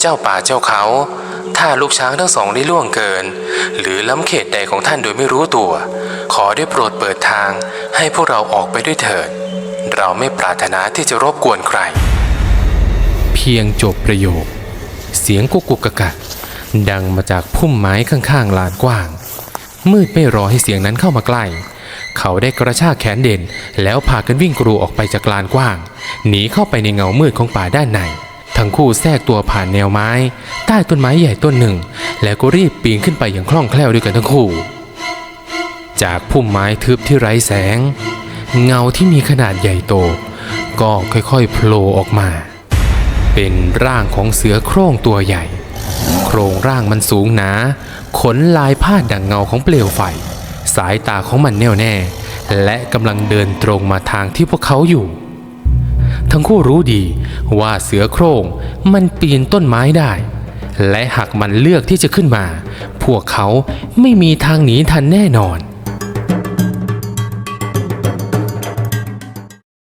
เจ้าป่าเจ้าเขา ถ้าลูกช้างทั้งสองได้ล่วงเกิน หรือล้ำเขตใดของท่านโดยไม่รู้ตัว ขอได้โปรดเปิดทางให้พวกเราออกไปด้วยเถิด เราไม่ปรารถนาที่จะรบกวนใคร เพียงจบประโยค เสียงกุกกุกกักกักดังมาจากพุ่มไม้ข้างๆลานกว้าง มืดไม่รอให้เสียงนั้นเข้ามาใกล้ เขาได้กระชากแขนเด่น แล้วพากันวิ่งกรูออกไปจากลานกว้าง หนีเข้าไปในเงามืดของป่าด้านใน ทั้งคู่แทรกตัวผ่านแนวไม้ ใต้ต้นไม้ใหญ่ต้นหนึ่ง แล้วก็รีบปีนขึ้นไปอย่างคล่องแคล่วด้วยกันทั้งคู่ จากพุ่มไม้ทึบที่ไร้แสง เงาที่มีขนาดใหญ่โต ก็ค่อยๆโผล่ออกมา เป็นร่างของเสือโคร่งตัวใหญ่ โครงร่างมันสูงหนา ขนลายพาดดังเงาของเปลวไฟ สายตาของมันแน่วแน่ และกำลังเดินตรงมาทางที่พวกเขาอยู่ทั้งคู่รู้ดี ว่าเสือโคร่งมันปีนต้นไม้ได้ และหากมันเลือกที่จะขึ้นมา พวกเขาไม่มีทางหนีทันแน่นอน